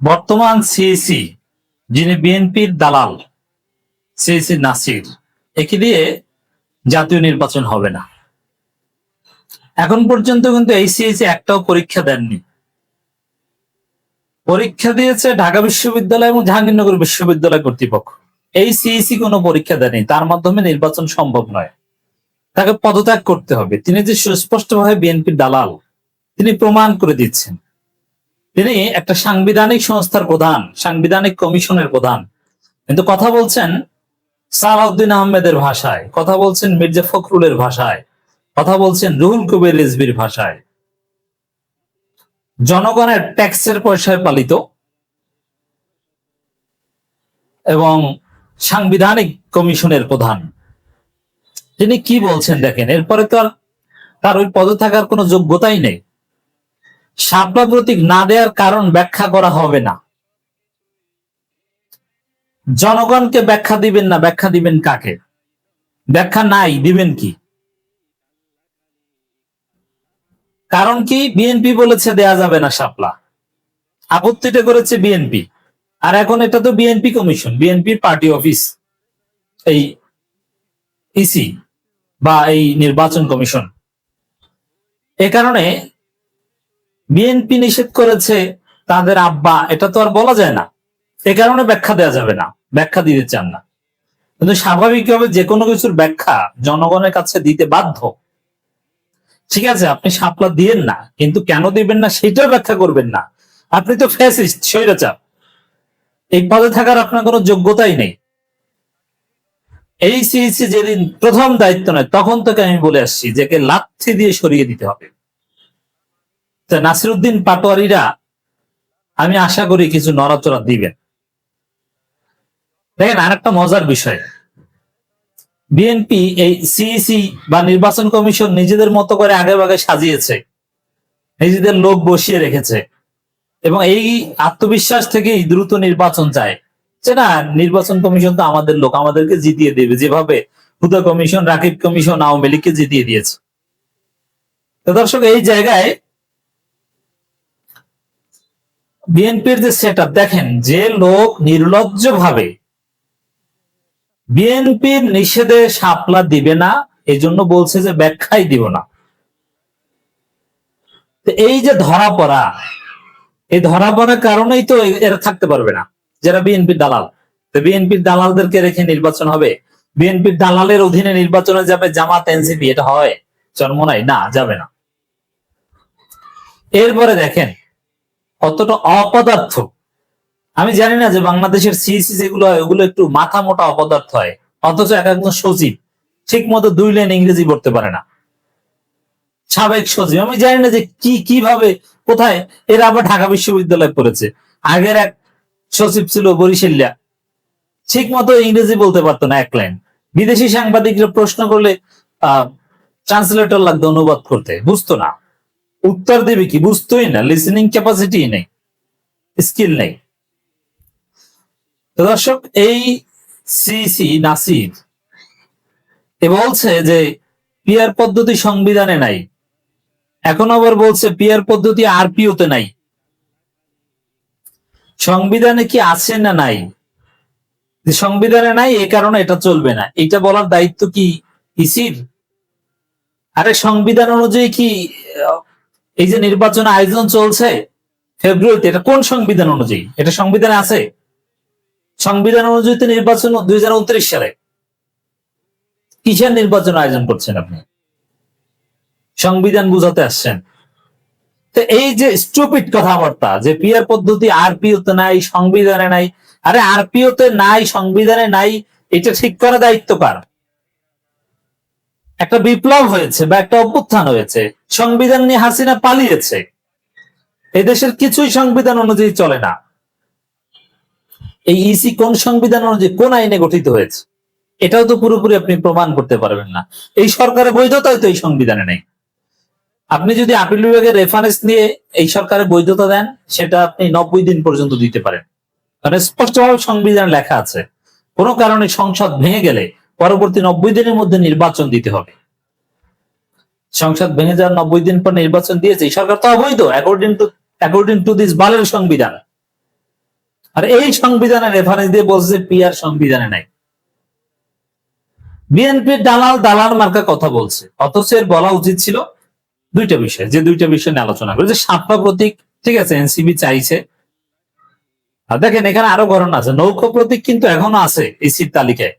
বর্তমান সিএসি যিনি বিএনপির দালাল সিএসি নাসির, একে দিয়ে জাতীয় নির্বাচন হবে না। এখন পর্যন্ত কিন্তু এই সিএসি একটাও পরীক্ষা দেননি। পরীক্ষা দিয়েছে ঢাকা বিশ্ববিদ্যালয় এবং জাহাঙ্গীরনগর বিশ্ববিদ্যালয় কর্তৃপক্ষ। এই সিএসি কোনো পরীক্ষা দেয়নি তার মাধ্যমে নির্বাচন সম্ভব নয়। তাকে পদত্যাগ করতে হবে। তিনি যে সুস্পষ্টভাবে বিএনপির দালাল, তিনি প্রমাণ করে দিচ্ছেন। তিনি একটা সাংবিধানিক সংস্থার প্রধান, সাংবিধানিক কমিশনের প্রধান। কিন্তু কথা বলছেন সালাউদ্দিন আহমেদের ভাষায়, কথা বলছেন মির্জা ফখরুলের ভাষায়, কথা বলছেন রুহুল কবির রিজবির ভাষায়। জনগণের ট্যাক্সের পয়সায় পালিত এবং সাংবিধানিক কমিশনের প্রধান। তিনি কি বলছেন দেখেন, এরপরে তো আর তার ওই পদে থাকার কোনো যোগ্যতাই নেই। শাপলা প্রতীক না দেওয়ার কারণ ব্যাখ্যা করা হবে না। জনগণকে ব্যাখ্যা দিবেন না, ব্যাখ্যা দিবেন কাকে? ব্যাখ্যা নাই, দিবেন কি? কারণ কি? বিএনপি বলেছে দেয়া যাবে না শাপলা। আপত্তিটা করেছে বিএনপি। আর এখন এটা তো বিএনপি কমিশন, বিএনপির পার্টি অফিস, এই ইসি বা এই নির্বাচন কমিশন। এ কারণে বিএনপি নিষেধ করেছে তাদের আব্বা, এটা তো আর বলা যায় না। এ কারণে ব্যাখ্যা দেওয়া যাবে না, ব্যাখ্যা দিতে চান না। কিন্তু স্বাভাবিকভাবে যে কোনো কিছুর ব্যাখ্যা জনগণের কাছে দিতে বাধ্য। ঠিক আছে, আপনি সাপলা দিয়েন না, কিন্তু কেন দিবেন না সেটাও ব্যাখ্যা করবেন না। আপনি তো ফ্যাসিস্ট স্বৈরাচার। এই পদে থাকার আপনার কোনো যোগ্যতাই নেই। এই সিইসি যেদিন প্রথম দায়িত্ব নেয়, তখন থেকে আমি বলে আসছি যে লাথি দিয়ে সরিয়ে দিতে হবে। তা নাসিরুদ্দিন পাটোয়ারিরা, আমি আশা করি কিছু নড়াচড়া দিবেন। দেখেন আর একটা মজার বিষয়। বিএনপি এই সিইসি বা নির্বাচন কমিশন নিজেদের মতো করে আগে ভাগে সাজিয়েছে। নিজেদের লোক বসিয়ে রেখেছে। এবং এই আত্মবিশ্বাস থেকেই দ্রুত নির্বাচন চায় যে না, নির্বাচন কমিশন তো আমাদের লোক, আমাদেরকে জিতিয়ে দেবে। যেভাবে হুদা কমিশন, রাকিব কমিশন, আওয়ামী লীগকে জিতিয়ে দিয়েছে। দর্শক, এই জায়গায় বিএনপির যে সেট দেখেন, যে লোক নির্লজ্জ ভাবে বিএনপির নিষেধে সাপলা দিবে না এই জন্য বলছে যে ব্যাখ্যাই দিব না। এই যে ধরা পড়া, এই ধরা পড়ার কারণেই তো এরা থাকতে পারবে না, যারা বিএনপির দালাল। তো বিএনপির দালালদেরকে রেখে নির্বাচন হবে। বিএনপির দালালের অধীনে নির্বাচনে যাবে জামাত, এনসিপি, এটা হয়। জন্ম নাই না, যাবে না। এরপরে দেখেন কতটা অপদার্থ? আমি জানি না যে বাংলাদেশের সিএসি যেগুলো হয়, ওগুলো একটু মাথা মোটা অপদার্থ হয়, অথচ এক একজন সচিব ঠিক মতো দুই লাইন ইংরেজি পড়তে পারে না। সাবেক সচিব, আমি জানি না যে কি, কীভাবে, কোথায়, এরা আবার ঢাকা বিশ্ববিদ্যালয়ে পড়েছে। আগের এক সচিব ছিল বরিশাল্লা ঠিক মতো ইংরেজি বলতে পারতো না এক লাইন। বিদেশি সাংবাদিকরা প্রশ্ন করলে, আহ ট্রান্সলেটর লাগতো অনুবাদ করতে, বুঝতো না। উত্তর দেবে কি? বুঝতোই না লিসনিং ক্যাপাসিটি নেই স্কিল নেই। দর্শক, এই সিসি নাসির, এ বলছে যে, পিয়ার পদ্ধতি সংবিধানে নাই। এখন আবার বলছে, পিয়ার পদ্ধতি আরপিওতে নাই। সংবিধানে কি আছে না নাই? সংবিধানে নাই, এ কারণে এটা চলবে না। এটা বলার দায়িত্ব কি ইসির? আরে, সংবিধান অনুযায়ী কি এই যে নির্বাচন আয়োজন চলছে ফেব্রুয়ারিতে এটা কোন সংবিধান অনুযায়ী? এটা সংবিধানে আছে? সংবিধান অনুযায়ী তো নির্বাচন দুই হাজার উনত্রিশ সালে। কিসের নির্বাচন আয়োজন করছেন আপনি? সংবিধান বুঝাতে আসছেন। তো এই যে স্টুপিড কথাবার্তা, যে পিয়ার পদ্ধতি আরপিওতে নাই, সংবিধানে নাই, আরে আরপিওতে নাই, সংবিধানে নাই, এটা ঠিক করা দায়িত্ব কার? একটা বিপ্লব হয়েছে বা একটা অভ্যুত্থান হয়েছে। সংবিধান নিয়ে হাসিনা পালিয়েছে। এই দেশের কিছুই সংবিধান অনুযায়ী চলে না। এই ইসি কোন সংবিধান অনুযায়ী কোন আইনে গঠিত হয়েছে? এটাও তো পুরোপুরি আপনি প্রমাণ করতে পারবেন না। এই সরকারের বৈধতাই তো এই সংবিধানে নেই। আপনি যদি আপিল বিভাগের রেফারেন্স নিয়ে এই সরকারের বৈধতা দেন, সেটা আপনি নব্বই দিন পর্যন্ত দিতে পারেন। কারণ স্পষ্টভাবে সংবিধান লেখা আছে। কোনো কারণে সংসদ ভেঙে গেলে পরবর্তী নব্বই দিনের মধ্যে নির্বাচন দিতে হবে। সংসদ ভেঙে যাওয়ার নব্বই দিন পর নির্বাচন দিয়েছে, এই সরকার তো অবৈধ according to according to this বালের সংবিধান। আর এই সংবিধানে রেফারেন্স দিয়ে বলছে পিআর সংবিধানে নাই। বিএনপির দালাল দালাল মার্কা কথা বলছে, অথচ এর বলা উচিত ছিল দুইটা বিষয়, যে দুইটা বিষয় নিয়ে আলোচনা করে যে প্রতীক, ঠিক আছে এনসিবি চাইছে। আর দেখেন, এখানে আরও ঘটনা আছে, নৌকো প্রতীক কিন্তু এখনও আছে এসির তালিকায়।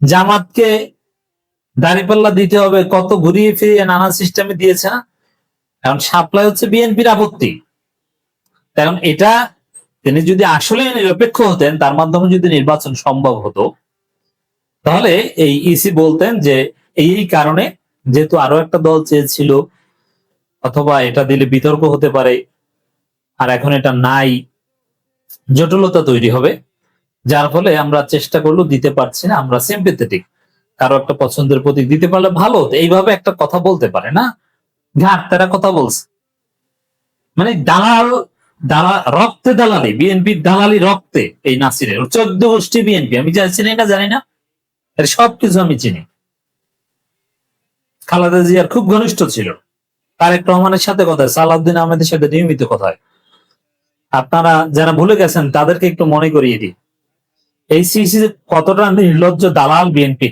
জামাতকে দাঁড়িপাল্লা দিতে হবে, কত ঘুরিয়ে ফিরিয়ে নানা সিস্টেমে দিয়েছে না? এখন সাপ্লাই হচ্ছে বিএনপির আপত্তি। কারণ এটা তিনি যদি আসলে নিরপেক্ষ হতেন, তার মাধ্যমে যদি নির্বাচন সম্ভব হতো, তাহলে এই ইসি বলতেন যে এই কারণে যেহেতু আরও একটা দল চেয়েছিল, অথবা এটা দিলে বিতর্ক হতে পারে, আর এখন এটা নাই, জটিলতা তৈরি হবে। যার ফলে আমরা চেষ্টা করলেও দিতে পারছি না, আমরা সিম্পেথেটিক কারও একটা পছন্দের প্রতীক দিতে পারলে ভালো এইভাবে একটা কথা বলতে পারে না। ঘাট, তারা কথা বলছে। মানে দালাল, দালা, রক্তে দালালি বিএনপির দালালি রক্তে এই নাসিরের। চোদ্দ গোষ্ঠী বিএনপি আমি যা চিনি না, জানি না। সবকিছু আমি চিনি। খালেদা জিয়ার খুব ঘনিষ্ঠ ছিল। তারেক রহমানের সাথে কথা হয়, সালাউদ্দিন আহমেদের সাথে নিয়মিত কথা হয়। আপনারা যারা ভুলে গেছেন, তাদেরকে একটু মনে করিয়ে দিই। এই সিসি কতটা নির্লজ্জ দালাল বিএনপি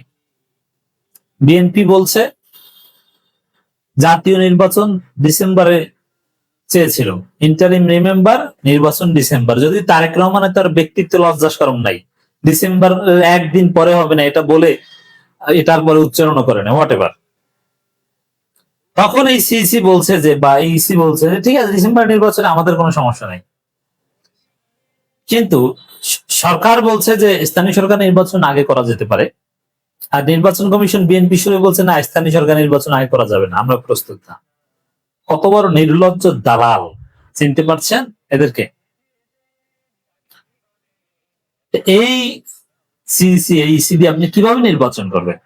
বিএনপি বলছে, জাতীয় নির্বাচন ডিসেম্বরে চেয়েছিল। ইন্টারিম রিমেম্বার নির্বাচন ডিসেম্বর যদি তারেক রহমানের তার ব্যক্তিত্ব লজ্জা সরম নাই ডিসেম্বর একদিন পরে হবে না, এটা বলে এটার পরে উচ্চারণ করে না হোয়াট এভার তখন এই সিসি বলছে যে, বা এই ইসি বলছে যে, ঠিক আছে ডিসেম্বর নির্বাচনে আমাদের কোনো সমস্যা নাই। কিন্তু সরকার বলছে যে স্থানীয় সরকার নির্বাচন আগে করা যেতে পারে। আর নির্বাচন কমিশন বিএনপি শুরু বলছে, না, স্থানীয় সরকার নির্বাচন আগে করা যাবে না, আমরা প্রস্তুত না। কত বড় নির্লজ্জ দালাল, চিনতে পারছেন এদেরকে? এই সিসি এই সিডি আপনি কীভাবে নির্বাচন করবেন?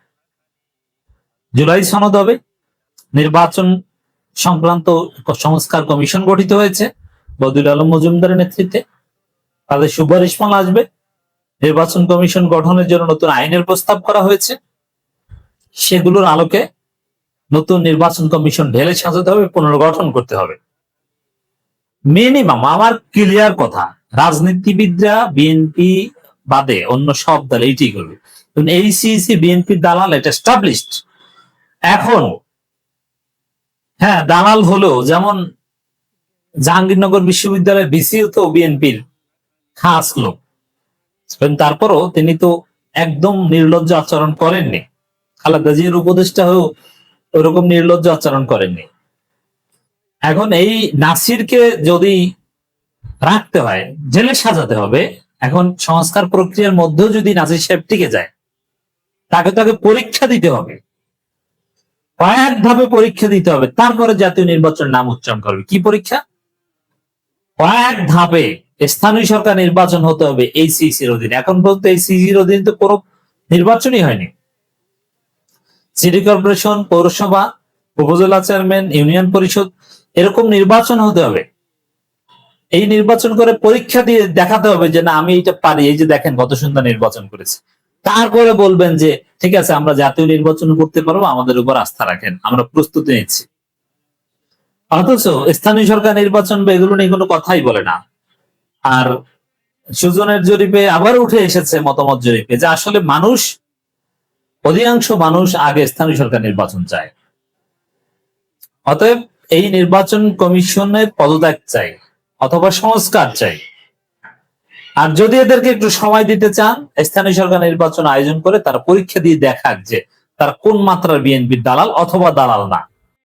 জুলাই সনদ হবে, নির্বাচন সংক্রান্ত সংস্কার কমিশন গঠিত হয়েছে বদুল আলম মজুমদারের নেতৃত্বে। তাদের সুপারিশ মাল আসবে। নির্বাচন কমিশন গঠনের জন্য নতুন আইনের প্রস্তাব করা হয়েছে। সেগুলোর আলোকে নতুন নির্বাচন কমিশন ঢেলে সাজাতে হবে, পুনর্গঠন করতে হবে। মিনিমাম আমার ক্লিয়ার কথা, রাজনীতিবিদরা বিএনপি বাদে অন্য সব দল এইটাই করবে। এই সিসি বিএনপির দালাল, এটা এস্টাবলিশড এখন হ্যাঁ দালাল হলো যেমন জাহাঙ্গীরনগর বিশ্ববিদ্যালয়ের বিসিও তো বিএনপির খাস লোক তারপরও তিনি তো একদম নির্লজ্জ আচরণ করেননি। খালেদা জিয়ার উপদেষ্টা হয়েও ওরকম নির্লজ্জ আচরণ করেননি। এখন এই নাসিরকে যদি রাখতে হয়, জেলে সাজাতে হবে, এখন সংস্কার প্রক্রিয়ার মধ্যেও যদি নাসির সাহেব টিকে যায়, তাকে তাকে পরীক্ষা দিতে হবে। কয়েক ধাপে পরীক্ষা দিতে হবে। তারপরে জাতীয় নির্বাচন নাম উচ্চারণ করবে। কি পরীক্ষা? কয়েক ধাপে স্থানীয় সরকার নির্বাচন হতে হবে এই সিসির অধীনে। এখন পর্যন্ত এই সিসির অধীনে তো কোনো নির্বাচনই হয়নি। সিটি কর্পোরেশন, পৌরসভা, উপজেলা চেয়ারম্যান, ইউনিয়ন পরিষদ, এরকম নির্বাচন হতে হবে। এই নির্বাচন করে পরীক্ষা দিয়ে দেখাতে হবে যে না, আমি এটা পারি। এই যে দেখেন কত সুন্দর নির্বাচন করেছে। তারপরে বলবেন যে, ঠিক আছে, আমরা জাতীয় নির্বাচন করতে পারব, আমাদের উপর আস্থা রাখেন। আমরা প্রস্তুতি নিচ্ছি। অথচ স্থানীয় সরকার নির্বাচন বা এগুলো নিয়ে কোনো কথাই বলে না। আর সুজনের জরিপে আবার উঠে এসেছে মতামত জরিপে যে আসলে মানুষ, অধিকাংশ মানুষ আগে স্থানীয় সরকার নির্বাচন চায়। অতএব এই নির্বাচন কমিশনের পদত্যাগ চাই অথবা সংস্কার চাই। আর যদি এদেরকে একটু সময় দিতে চান, স্থানীয় সরকার নির্বাচন আয়োজন করে তারা পরীক্ষা দিয়ে দেখাক যে তার কোন মাত্রার বিএনপির দালাল অথবা দালাল না।